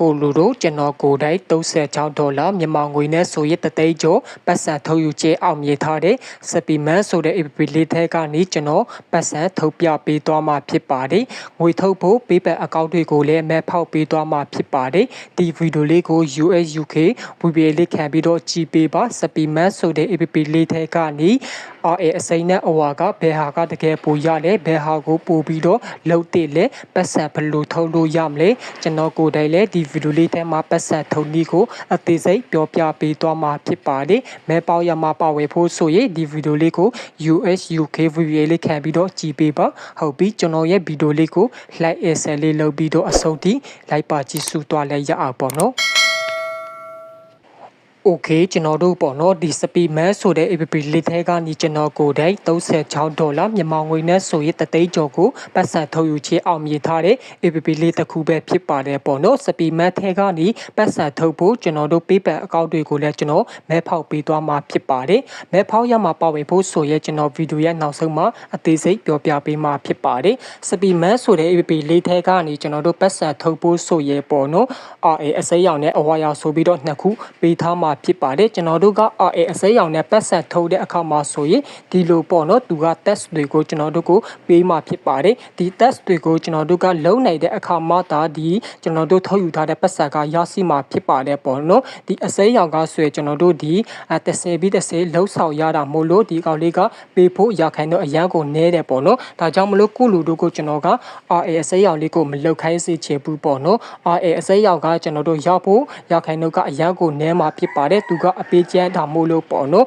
ကိုလူတို့ကျွန်တော်ကိုယ်တိုင်36ဒေါ်လာမြန်မာငွေနဲ့ဆိုရတသိန်းကျော်ပတ်စံထုတ်ယူခြင်းအောင်မြင်ထားတဲ့စပီမန်ဆိုတဲ့ APP လေးထဲကနေကျွန်တော်ပတ်စံထုတ်ပြပေးသွားမှာဖြစ်ပါတယ်ငွေထုတ်ဖို့ PayPal အကောင့်တွေကိုလည်းမဲဖောက်ပေးသွားမှာဖြစ်ပါတယ်ဒီဗီဒီယိုလေးကို US UK VPA လေးခံပြီးတော့ကြည့်ပေးပါစပီမန်ဆိုတဲ့ APP လေးထဲကနေ RA အစိမ်းနဲ့အဝါကဘယ်ဟာကတကယ်ပိုရလဲဘယ်ဟာကိုပို့ပြီးတော့လုတ်တဲ့လဲပတ်စံဘယ်လိုထုတ်လို့ရမလဲကျွန်တော်ကိုယ်တိုင်လည်းဒီဗီဒီယိုလေးထဲမှာပတ်စံထုတ်နည်းကိုအသေးစိတ်ပြောပြပေးသွားမှာဖြစ်ပါတယ်မဲပေါရမှာပါဝယ်ဖို့ဆိုရင်ဒီဗီဒီယိုလေးကို US UK VPA လေးခံပြီးတော့ကြည့်ပေးပါဟုတ်ပြီကျွန်တော်ရဲ့ဗီဒီယိုလေးကို like and share လေးလုပ်ပြီးတော့အဆုံးထိ like ပါကြည့်စုသွားလဲရအောင်ပေါ့နော် okay ကျွန်တော်တို့ပေါ့နော်ဒီ speed max ဆိုတဲ့ app လေးထဲကနေကျွန်တော်ကိုယ်တိုင်36ဒေါ်လာမြန်မာငွေနဲ့ဆိုရင်တသိန်းကျော်ကိုပတ်စံထုတ်ယူခြင်းအောင်မြင်ထားတဲ့ app လေးတစ်ခုပဲဖြစ်ပါတယ်ပေါ့နော် speed max ထဲကနေပတ်စံထုတ်ဖို့ကျွန်တော်တို့ PayPal အကောင့်တွေကိုလည်းကျွန်တော်မဲဖောက်ပေးသွားမှာဖြစ်ပါတယ်မဲဖောက်ရမှာပါဝင်ဖို့ဆိုရင်ကျွန်တော်ဗီဒီယိုရဲ့နောက်ဆုံးမှာအသေးစိတ်ပြောပြပေးမှာဖြစ်ပါတယ် speed max ဆိုတဲ့ app လေးထဲကနေကျွန်တော်တို့ပတ်စံထုတ်ဖို့ဆိုရင်ပေါ့နော် RA အစိမ်းရောင်နဲ့အဝါရောင်ဆိုပြီးတော့နှစ်ခုပေးထားမှာဖြစ်ပါတယ်ကျွန်တော်တို့က RA အစိမ်းရောင်နဲ့ပတ်ဆက်ထုတ်တဲ့အခါမှာဆိုရင်ဒီလိုပေါ့နော်သူက test တွေကိုကျွန်တော်တို့ကိုပေးမှာဖြစ်ပါတယ်ဒီ test တွေကိုကျွန်တော်တို့ကလုံနိုင်တဲ့အခါမှာဒါဒီကျွန်တော်တို့ထုတ်ယူထားတဲ့ပတ်ဆက်ကရရှိမှာဖြစ်ပါတယ်ပေါ့နော်ဒီအစိမ်းရောင်ကဆိုရင်ကျွန်တော်တို့ဒီ30ပြီး30လှုပ်ဆောင်ရတာမို့လို့ဒီကောင်လေးကပေးဖို့ရခိုင်တော့အရန်ကိုနဲတယ်ပေါ့နော်ဒါကြောင့်မလို့ကုလူတို့ကိုကျွန်တော်က RA အစိမ်းရောင်လေးကိုမလှုပ်ခိုင်းစေချင်ဘူးပေါ့နော် RA အစိမ်းရောင်ကကျွန်တော်တို့ရောက်ဖို့ရခိုင်တော့ကအရန်ကိုနဲမှာဖြစ်ပါတယ်ပါတယ်သူကအပေးကျန်းတာမို့လို့ပေါ့နော်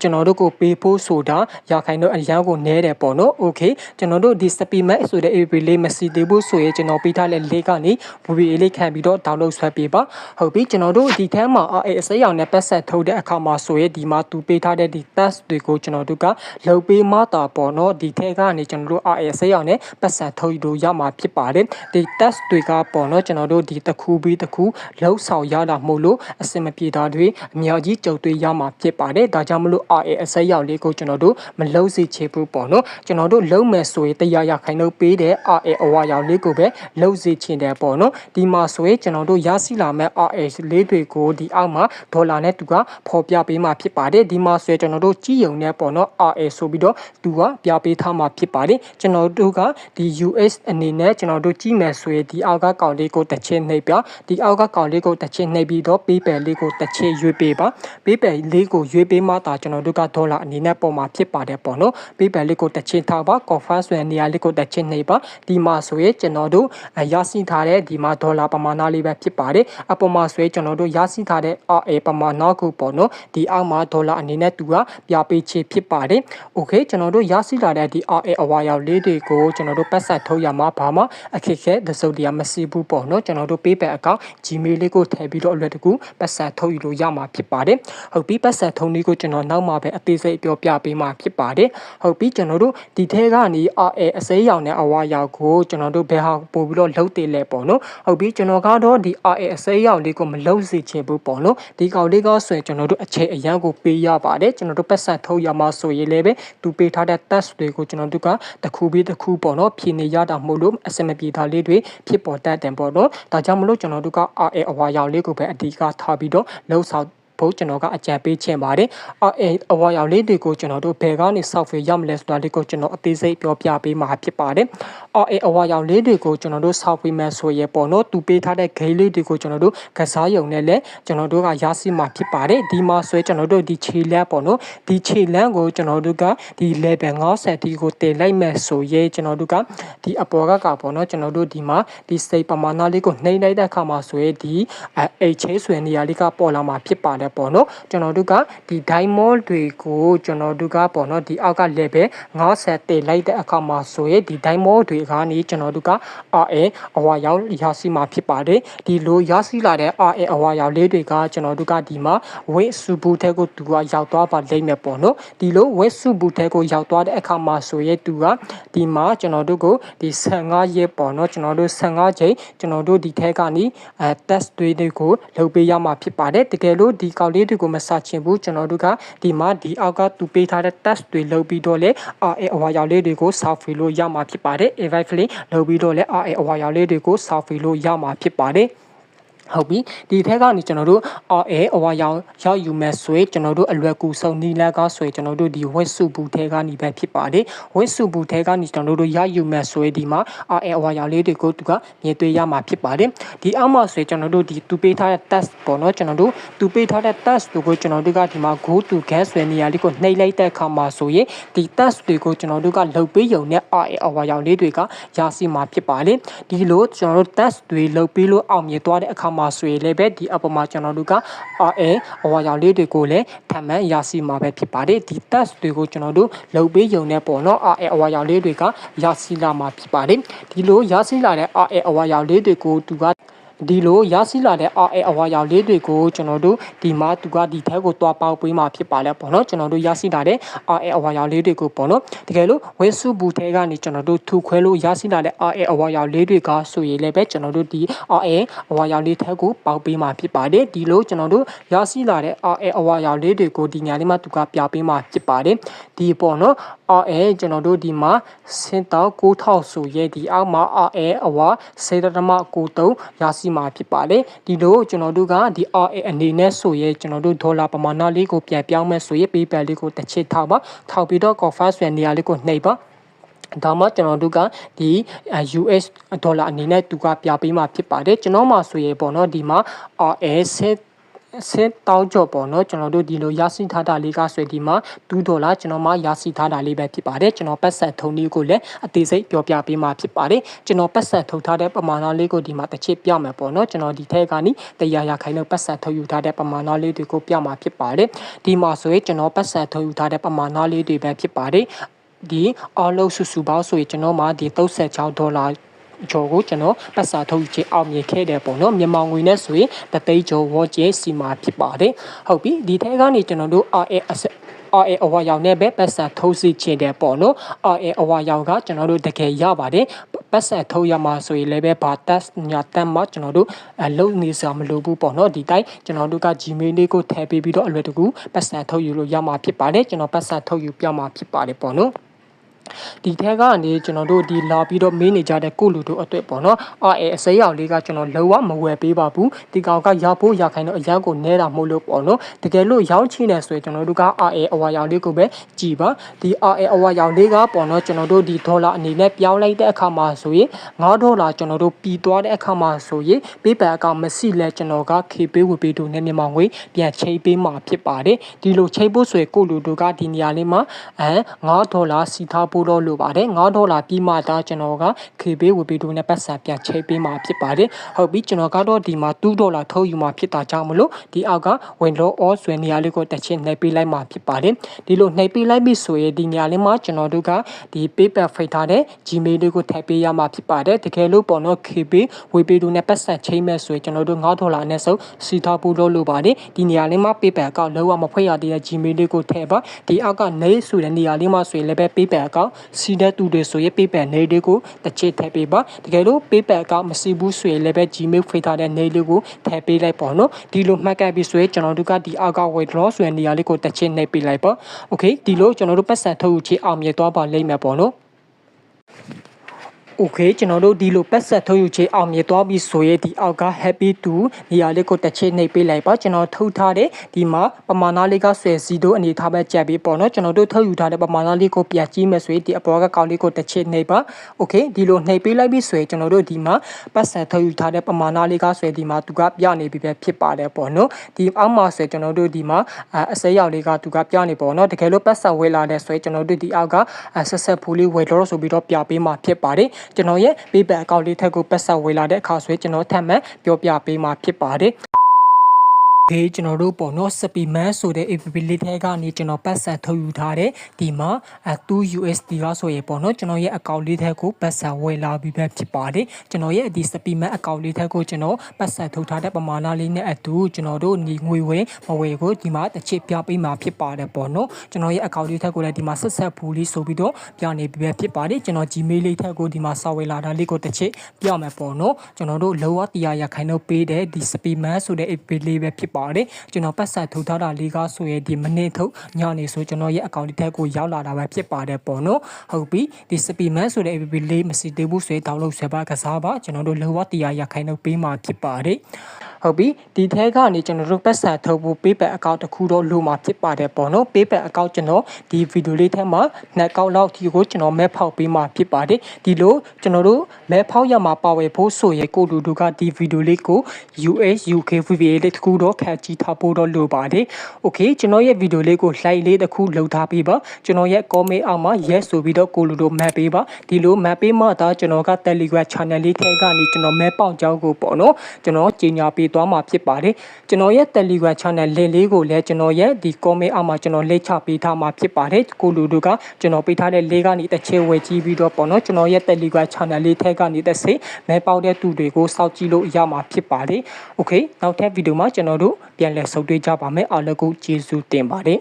ကျွန်တော်တို့ကိုပေးဖို့ဆိုတာရခိုင်တို့အရန်ကိုနဲတယ်ပေါ့နော် okay ကျွန်တော်တို့ဒီ supplement ဆိုတဲ့ app လေးမစီသေးဘူးဆိုရင်ကျွန်တော်ပေးထားတဲ့ link ကနေ VPA လေးခံပြီးတော့ download ဆွဲပေးပါဟုတ်ပြီကျွန်တော်တို့ဒီထမ်းမှာအဲအစိရောင်နဲ့ပတ်ဆက်ထုတ်တဲ့အခါမှာဆိုရင်ဒီမှာသူပေးထားတဲ့ဒီ task တွေကိုကျွန်တော်တို့ကလုပ်ပေးမှတာပေါ့နော်ဒီထဲကနေကျွန်တော်တို့အဲအစိရောင်နဲ့ပတ်ဆက်ထုတ်လို့ရမှာဖြစ်ပါတယ်ဒီ task တွေကပေါ့နော်ကျွန်တော်တို့ဒီတစ်ခုပြီးတစ်ခုလှုပ်ဆောင်ရတာမဟုတ်လို့အစင်မပြေတာတွေအများကြီးကြုံတွေ့ရမှာဖြစ်ပါတယ်ဒါကြောင့်မလို့ RA အစိမ်းရောင်လေးကိုကျွန်တော်တို့မလုံးစေချေဘူးပေါ့နော်ကျွန်တော်တို့လုံးမယ်ဆိုရင်တရားရခိုင်လို့ပေးတဲ့ RA အဝါရောင်လေးကိုပဲလုံးစေချင်တယ်ပေါ့နော်ဒီမှာဆိုရင်ကျွန်တော်တို့ရရှိလာမဲ့ RA လေးတွေကိုဒီအောက်မှာဒေါ်လာနဲ့သူကဖော်ပြပေးမှာဖြစ်ပါတယ်ဒီမှာဆိုရင်ကျွန်တော်တို့ကြီးယုံနဲ့ပေါ့နော် RA ဆိုပြီးတော့သူကပြပေးထားမှာဖြစ်ပါတယ်ကျွန်တော်တို့ကဒီ US အနေနဲ့ကျွန်တော်တို့ကြီးမယ်ဆိုရင်ဒီအောက်ကကောင်လေးကိုတစ်ချက်နှိပ်ပြဒီအောက်ကကောင်လေးကိုတစ်ချက်နှိပ်ပြီးတော့ PayPal လေးကိုတစ်ချက်ရွေးပေးပါ PayPal လေးကိုရွေးပေးမှသာကျွန်တော်တို့ကဒေါ်လာအနေနဲ့ပုံမှာဖြစ်ပါတယ်ပေါ့နော် PayPal လေးကိုတစ်ချက်ထားပါ confirm ဆိုတဲ့နေရာလေးကိုတစ်ချက်နှိပ်ပါဒီမှာဆိုရင်ကျွန်တော်တို့ရရှိထားတဲ့ဒီမှာဒေါ်လာပမာဏလေးပဲဖြစ်ပါတယ်အပေါ်မှာဆိုရင်ကျွန်တော်တို့ရရှိထားတဲ့ RA ပမာဏကိုပေါ့နော်ဒီအောက်မှာဒေါ်လာအနေနဲ့သူကပြပေးချေဖြစ်ပါတယ် okay ကျွန်တော်တို့ရရှိလာတဲ့ဒီ RA အဝါရောက်လေးတွေကိုကျွန်တော်တို့ပတ်ဆက်ထုတ်ရမှာဘာမှအခက်ခဲတစုံတရာမရှိဘူးပေါ့နော်ကျွန်တော်တို့ PayPal account Gmail လေးကိုထည့်ပြီးတော့အလွယ်တကူပတ်ဆက်ထုတ်ယူလို့ရမှာဖြစ်ပါတယ်ဟုတ်ပြီပတ်ဆက်ထုံးလေးကိုကျွန်တော်နောက်မှပဲအသေးစိတ်ပြောပြပေးမှာဖြစ်ပါတယ်ဟုတ်ပြီကျွန်တော်တို့ဒီထဲကနေ RA အစိမ်းရောင်နဲ့အဝါရောက်ကိုကျွန်တော်တို့ဘယ်ဟာပို့ပြီးတော့လှုပ်တည်လဲပေါ့နော်ဟုတ်ပြီကျွန်တော်ကတော့ဒီ RA အစိမ်းရောင်လေးကိုမလှုပ်စေချင်ဘူးပေါ့နော်ဒီကောင်လေးကဆိုရင်ကျွန်တော်တို့အချိန်အရန်ကိုပေးရပါတယ်ကျွန်တော်တို့ပတ်ဆက်ထုတ်ရမှာဆိုရင်လည်းပဲသူပေးထားတဲ့ test တွေကိုကျွန်တော်တို့ကတစ်ခုပြီးတစ်ခုပေါ့နော်ဖြည့်နေရတာမဟုတ်လို့အစမပြေတာလေးတွေဖြစ်ပေါ်တတ်တယ်ပေါ့နော်ဒါကြောင့်မလို့ကျွန်တော်တို့က RA အဝါရောက်လေးကိုပဲအဓိကထားပြီးတော့လှုပ်ဆောင် ဖို့ကျွန်တော်ကအကြံပေးချင်ပါတယ်။အဲအဝါရောင်လေးတွေကိုကျွန်တော်တို့ဘယ်ကနေ software ရမလဲဆိုတာလေးကိုကျွန်တော်အသေးစိတ်ပြောပြပေးမှာဖြစ်ပါတယ်။အဲအဝါရောင်လေးတွေကိုကျွန်တော်တို့ software မဲ့ဆိုရပေါ့နော်။သူပေးထားတဲ့ game လေးတွေကိုကျွန်တော်တို့ကစားရုံနဲ့လည်းကျွန်တော်တို့ကရရှိမှာဖြစ်ပါတယ်။ဒီမှာဆွဲကျွန်တော်တို့ဒီခြေလမ်းပေါ့နော်။ဒီခြေလမ်းကိုကျွန်တော်တို့ကဒီ level 50ဒီကိုတင်လိုက်မဲ့ဆိုရဲကျွန်တော်တို့ကဒီအပေါ်ကကပေါ့နော်ကျွန်တော်တို့ဒီမှာဒီစိတ်ပမာဏလေးကိုနှိမ့်လိုက်တဲ့အခါမှာဆိုရဲဒီအဲ H ဆွဲနေရာလေးကပေါ်လာမှာဖြစ်ပါတယ်ပေါ့နော်ကျွန်တော်တို့ကဒီ diamond တွေကိုကျွန်တော်တို့ကပေါ့နော်ဒီအောက်က level 50တင်လိုက်တဲ့အခါမှာဆိုရင်ဒီ diamond တွေကနေကျွန်တော်တို့က RA အဝါရောက်ရရှိမှာဖြစ်ပါတယ်ဒီလိုရရှိလာတဲ့ RA အဝါရောက်လေးတွေကကျွန်တော်တို့ကဒီမှာ weight စုဘူးထဲကိုသူကရောက်သွားပါလိမ့်မယ်ပေါ့နော်ဒီလို weight စုဘူးထဲကိုရောက်သွားတဲ့အခါမှာဆိုရင်သူကဒီမှာကျွန်တော်တို့ကိုဒီ15ရက်ပေါ့နော်ကျွန်တော်တို့15ချိန်ကျွန်တော်တို့ဒီထဲကနေအဲ test တွေကိုလုပ်ပေးရမှာဖြစ်ပါတယ်တကယ်လို့ဒီကောက်လေးတွေကိုမစချင်ဘူးကျွန်တော်တို့ကဒီမှာဒီအောက်ကသူပေးထားတဲ့ test တွေလုပ်ပြီးတော့လေ RA အဝါရောက်လေးတွေကို software လို့ရမှာဖြစ်ပါတယ် eventually လုပ်ပြီးတော့လေ RA အဝါရောက်လေးတွေကို software လို့ရမှာဖြစ်ပါတယ် ဟဟုတ်ပြီဒီထက်ကနေကျွန်တော်တို့အော်အဲအဝါရောင်ရောက်ယူမဲ့ဆွေကျွန်တော်တို့အလွယ်ကူဆုံးနီလက်ကဆွေကျွန်တော်တို့ဒီဝက်စုဘူးထဲကနေပဲဖြစ်ပါတယ်ဝက်စုဘူးထဲကနေကျွန်တော်တို့ရယူမဲ့ဆွေဒီမှာအော်အဲအဝါရောင်လေးတွေကိုသူကမြင်တွေ့ရမှာဖြစ်ပါတယ်ဒီအောက်မှာဆွေကျွန်တော်တို့ဒီသူပေးထားတဲ့ test ပေါ့နော်ကျွန်တော်တို့သူပေးထားတဲ့ test တွေကိုကျွန်တော်တို့ကဒီမှာ go to gas ဆွေနေရာလေးကိုနှိပ်လိုက်တဲ့အခါမှာဆိုရင်ဒီ test တွေကိုကျွန်တော်တို့ကလုပ်ပေးရုံနဲ့အော်အဲအဝါရောင်လေးတွေကရရှိမှာဖြစ်ပါတယ်ဒီလိုကျွန်တော်တို့ test တွေလုပ်ပေးလို့အောင်မြင်သွားတဲ့အခါမှာဆိုရင်လည်းပဲဒီအပေါ်မှာကျွန်တော်တို့ကအဲအဝါရောင်လေးတွေကိုလည်းထပ်မံရရှိမှာပဲဖြစ်ပါတယ်ဒီ test တွေကိုကျွန်တော်တို့လုပ်ပေးရုံနဲ့ပေါ့နော်အဲအဝါရောင်လေးတွေကရရှိလာမှာဖြစ်ပါတယ်ဒီလိုရရှိလာတဲ့အဲအဝါရောင်လေးတွေကိုသူက ဒီလိုရရှိလာတဲ့အာအဲအဝါရောင်လေးတွေကိုကျွန်တော်တို့ဒီမှာသူကဒီထဲကိုတွားပေါက်ပေးမှဖြစ်ပါလဲပေါ့နော်ကျွန်တော်တို့ရရှိလာတဲ့အာအဲအဝါရောင်လေးတွေကိုပေါ့နော်တကယ်လို့ဝဲစုဘူးထဲကနေကျွန်တော်တို့ထူခွဲလို့ရရှိလာတဲ့အာအဲအဝါရောင်လေးတွေကဆိုရင်လည်းပဲကျွန်တော်တို့ဒီအာအဲအဝါရောင်လေးထဲကိုပေါက်ပေးမှဖြစ်ပါတယ်ဒီလိုကျွန်တော်တို့ရရှိလာတဲ့အာအဲအဝါရောင်လေးတွေကိုဒီညာလေးမှာသူကပြပေးမှဖြစ်ပါတယ်ဒီပေါ့နော်အာအဲကျွန်တော်တို့ဒီမှာစင်တောက်9000ဆိုရဲဒီအောက်မှာအာအဲအဝါစေတသမ93ရရှိမှာဖြစ်ပါတယ်ဒီလိုကျွန်တော်တို့ကဒီ RA အနေနဲ့ဆိုရဲကျွန်တော်တို့ဒေါ်လာပမာဏလေးကိုပြန်ပြောင်းမဲ့ဆိုရဲ PayPal လေးကိုတစ်ချစ်ထောက်ပါထောက်ပြီးတော့ Confirm ဆွဲနေရာလေးကိုနှိပ်ပါဒါမှကျွန်တော်တို့ကဒီ US ဒေါ်လာအနေနဲ့သူကပြပေးမှာဖြစ်ပါတယ်ကျွန်တော်မှဆိုရေပေါ့နော်ဒီမှာ RS ဆင်းတောင်းကြော်ပေါ့နော်ကျွန်တော်တို့ဒီလိုရရှိထားတာလေးကဆိုဒီမှာ2ဒေါ်လာကျွန်တော်မှရရှိထားတာလေးပဲဖြစ်ပါတယ်ကျွန်တော်ပတ်ဆက်ထုံလေးကိုလည်းအသေးစိတ်ပြောပြပေးမှာဖြစ်ပါတယ်ကျွန်တော်ပတ်ဆက်ထုတ်ထားတဲ့ပမာဏလေးကိုဒီမှာတစ်ချက်ပြမယ်ပေါ့နော်ကျွန်တော်ဒီထဲကနေတရားရခိုင်တော့ပတ်ဆက်ထုတ်ယူထားတဲ့ပမာဏလေးတွေကိုပြမှာဖြစ်ပါတယ်ဒီမှာဆိုရင်ကျွန်တော်ပတ်ဆက်ထုတ်ယူထားတဲ့ပမာဏလေးတွေပဲဖြစ်ပါတယ်ဒီအော်လို့စုစုပေါင်းဆိုရင်ကျွန်တော်မှာဒီ36ဒေါ်လာ ကျော်ကိုကျွန်တော်ပတ်စာထုတ်ချေအောင်မြင်ခဲ့တယ်ပေါ့နော်မြန်မာငွေနဲ့ဆိုရင်တသိန်းကျော်ဝေါ်ကျဲစီမာဖြစ်ပါတယ်ဟုတ်ပြီဒီထဲကနေကျွန်တော်တို့ RA အဆက် RA အဝါရောင်နဲ့ပဲပတ်စံထိုးစီချင်တယ်ပေါ့နော် RA အဝါရောင်ကကျွန်တော်တို့တကယ်ရပါတယ်ပတ်စံထိုးရမှာဆိုရင်လည်းပဲဘာ test ညာတမ်းမှာကျွန်တော်တို့အလုံးနေစရာမလိုဘူးပေါ့နော်ဒီတိုင်းကျွန်တော်တို့က Gmail လေးကိုထည့်ပေးပြီးတော့အလွယ်တကူပတ်စံထုတ်ယူလို့ရမှာဖြစ်ပါတယ်ကျွန်တော်ပတ်စံထုတ်ယူပြမှာဖြစ်ပါတယ်ပေါ့နော် ဒီထဲကနေကျွန်တော်တို့ဒီလာပြီးတော့မေးနေကြတဲ့ကိုလူတို့အတွက်ပေါ့နော်အာအဲအစိမ်းရောင်လေးကကျွန်တော်လုံးဝမဝယ်ပေးပါဘူးဒီကောင်ကရဖို့ရခိုင်တော့အရောက်ကိုနဲတာမဟုတ်လို့ပေါ့နော်တကယ်လို့ရောင်းချင်နေဆိုရင်ကျွန်တော်တို့ကအာအဲအဝါရောင်လေးကိုပဲကြည်ပါဒီအာအဲအဝါရောင်လေးကပေါ့နော်ကျွန်တော်တို့ဒီဒေါ်လာအနေနဲ့ပြောင်းလိုက်တဲ့အခါမှာဆိုရင်9ဒေါ်လာကျွန်တော်တို့ပြီးသွားတဲ့အခါမှာဆိုရင်ပေးပယ်အကောင့်မရှိလဲကျွန်တော်ကခေပေးဝေပေးတို့နဲ့မြန်မာငွေပြန်ချိန်ပေးမှာဖြစ်ပါတယ်ဒီလိုချိန်ဖို့ဆိုရင်ကိုလူတို့ကဒီနေရာလေးမှာအဲ9ဒေါ်လာစီထားဖို့တော့လိုပါတယ်9ဒေါ်လာပြီးမှဒါကျွန်တော်က KB ဝေပေးတို့နဲ့ပတ်စံပြန်ချိန်ပေးမှာဖြစ်ပါတယ်ဟုတ်ပြီကျွန်တော်ကတော့ဒီမှာ2ဒေါ်လာထုတ်ယူမှာဖြစ်တာကြောင့်မလို့ဒီအောက်က window all ဆွဲနေရာလေးကိုတစ်ချက်နှိပ်ပေးလိုက်မှာဖြစ်ပါတယ်ဒီလိုနှိပ်ပေးလိုက်ပြီဆိုရင်ဒီနေရာလေးမှာကျွန်တော်တို့ကဒီ paper ဖိတ်ထားတဲ့ Gmail လေးကိုထည့်ပေးရမှာဖြစ်ပါတယ်တကယ်လို့ပေါ့နော် KB ဝေပေးတို့နဲ့ပတ်စံချိန်မဲ့ဆိုရင်ကျွန်တော်တို့9ဒေါ်လာနဲ့ဆုံးစီထားဖို့လို့လိုပါတယ်ဒီနေရာလေးမှာ paper အကောင့်လုံးဝမဖွင့်ရသေးတဲ့ Gmail လေးကိုထည့်ပါဒီအောက်ကနေဆိုတဲ့နေရာလေးမှာဆိုရင်လည်းပဲ paper အကောင့်စီတဲ့သူတွေဆိုရင် paper နေလေးကိုတစ်ချက်ထည့်ပေးပါတကယ်လို့ paper အကောင့်မရှိဘူးဆိုရင်လည်းပဲ Gmail ဖိထားတဲ့နေလေးကိုထည့်ပေးလိုက်ပေါ့နော်ဒီလိုမှတ်ကပ်ပြီးဆိုရင်ကျွန်တော်တို့ကဒီအောက်က withdraw ဆိုတဲ့နေရာလေးကိုတစ်ချက်နှိပ်ပေးလိုက်ပါ okay ဒီလိုကျွန်တော်တို့ပတ်စံထုတ်ယူချေအောင်မြင်သွားပါလိမ့်မယ်ပေါ့နော် okay ကျွန်တော်တို့ဒီလိုပတ်ဆက်ထုတ်ယူခြင်းအောင်မြင်သွားပြီဆိုရင်ဒီအောက်က happy to နေရာလေးကိုတစ်ချက်နှိပ်ပေးလိုက်ပါကျွန်တော်ထုတ်ထားတဲ့ဒီမှာပမာဏလေးကဆွဲစီတို့အနေထားပဲကြက်ပြီးပေါ့နော်ကျွန်တော်တို့ထုတ်ယူထားတဲ့ပမာဏလေးကိုပြန်ကြည့်မယ်ဆိုရင်ဒီအပေါ်ကကောက်လေးကိုတစ်ချက်နှိပ်ပါ okay ဒီလိုနှိပ်ပေးလိုက်ပြီဆိုရင်ကျွန်တော်တို့ဒီမှာပတ်ဆက်ထုတ်ယူထားတဲ့ပမာဏလေးကဆွဲဒီမှာသူကပြနေပြီပဲဖြစ်ပါတယ်ပေါ့နော်ဒီအောက်မှာဆိုကျွန်တော်တို့ဒီမှာအစဲရောက်လေးကသူကပြနေပေါ့နော်တကယ်လို့ပတ်ဆက်ဝဲလာတဲ့ဆိုရင်ကျွန်တော်တို့ဒီအောက်ကဆက်ဆက်ဖူးလေးဝဲတော့ဆိုပြီးတော့ပြပေးမှာဖြစ်ပါတယ်ကျွန်တော်ရဲ့ PayPal account လေးထက်ကိုပတ်ဆက်ဝေလာတဲ့အခါဆိုရင်ကျွန်တော်ထပ်မံပြောပြပေးမှာဖြစ်ပါတယ် ဒီကျွန်တော်တို့ပေါ့နော်စပီမန်ဆိုတဲ့ APP လေးထဲကနေကျွန်တော်ပတ်စံထုတ်ယူထားတဲ့ဒီမှာအ2 USD ရဆိုရေပေါ့နော်ကျွန်တော်ရဲ့အကောင့်လေးထဲကိုပတ်စံဝယ်လာပြီးပဲဖြစ်ပါတယ်ကျွန်တော်ရဲ့ဒီစပီမန်အကောင့်လေးထဲကိုကျွန်တော်ပတ်စံထုတ်ထားတဲ့ပမာဏလေးနဲ့အတူကျွန်တော်တို့ညီငွေဝယ်မဝယ်ကိုဒီမှာတစ်ချက်ပြပေးမှာဖြစ်ပါတယ်ပေါ့နော်ကျွန်တော်ရဲ့အကောင့်လေးထဲကိုလည်းဒီမှာဆက်ဆက်ဖူးလေးဆိုပြီးတော့ပြနေပြီးပဲဖြစ်ပါတယ်ကျွန်တော် Gmail လေးထဲကိုဒီမှာစာဝယ်လာတာလေးကိုတစ်ချက်ပြမယ်ပေါ့နော်ကျွန်တော်တို့လောဝတရားရခိုင်တော့ပေးတဲ့ဒီစပီမန်ဆိုတဲ့ APP လေးပဲဖြစ်ပါပါတယ်ကျွန်တော်ပတ်ဆက်ထုတ်ထားတာလေးကဆိုရင်ဒီမနေ့ထုတ်ညနေဆိုကျွန်တော်ရဲ့အကောင့်တစ်ထက်ကိုရောက်လာတာပဲဖြစ်ပါတယ်ပေါ့နော်ဟုတ်ပြီဒီ Speedman ဆိုတဲ့ app လေးမစီသေးဘူးဆိုရင် download ဆွဲပါကစားပါကျွန်တော်တို့လောကတရားရခိုင်တော့ပေးမှာဖြစ်ပါတယ်ဟုတ်ပြီဒီထဲကနေကျွန်တော်တို့ပတ်ဆက်ထုတ်ဖို့ PayPal account တစ်ခုတော့လိုမှာဖြစ်ပါတယ်ပေါ့နော် PayPal account ကျွန်တော်ဒီဗီဒီယိုလေးထဲမှာနှစ်ကောက်လောက်ဒီကိုကျွန်တော်မဲဖောက်ပေးမှာဖြစ်ပါတယ်ဒီလိုကျွန်တော်တို့မဲဖောက်ရမှာပါဝယ်ဖို့ဆိုရင်ကိုလူတို့ကဒီဗီဒီယိုလေးကို US UK VPA လေးတစ်ခုတော့ခက်ကြည့်ထားဖို့တော့လိုပါတယ် Okay ကျွန်တော်ရဲ့ဗီဒီယိုလေးကို like လေးတစ်ခုလုပ်ထားပေးပါကျွန်တော်ရဲ့ comment အောက်မှာ yes ဆိုပြီးတော့ကိုလူတို့မှတ်ပေးပါဒီလိုမှတ်ပေးမှသာကျွန်တော်က Telegram channel လေးထဲကနေကျွန်တော်မဲပေါက်ကြောင်းကိုပေါ့နော်ကျွန်တော်ကြီးညာပေးသွားမှာဖြစ်ပါတယ်ကျွန်တော်ရဲ့ Telegram channel link လေးကိုလည်းကျွန်တော်ရဲ့ဒီ comment အောက်မှာကျွန်တော်လက်ချပေးထားမှာဖြစ်ပါတယ်ကိုလူတို့ကကျွန်တော်ပေးထားတဲ့ link ကနေတစ်ချက်ဝယ်ကြည့်ပြီးတော့ပေါ့နော်ကျွန်တော်ရဲ့ Telegram channel လေးထဲကနေတစ်စိမဲပေါက်တဲ့သူတွေကိုစောင့်ကြည့်လို့ရမှာဖြစ်ပါတယ် Okay နောက်ထပ်ဗီဒီယိုမှာကျွန်တော်တို့ပြန်လည်ဆုံတွေ့ကြပါမယ်အားလုံးကိုကျေးဇူးတင်ပါတယ်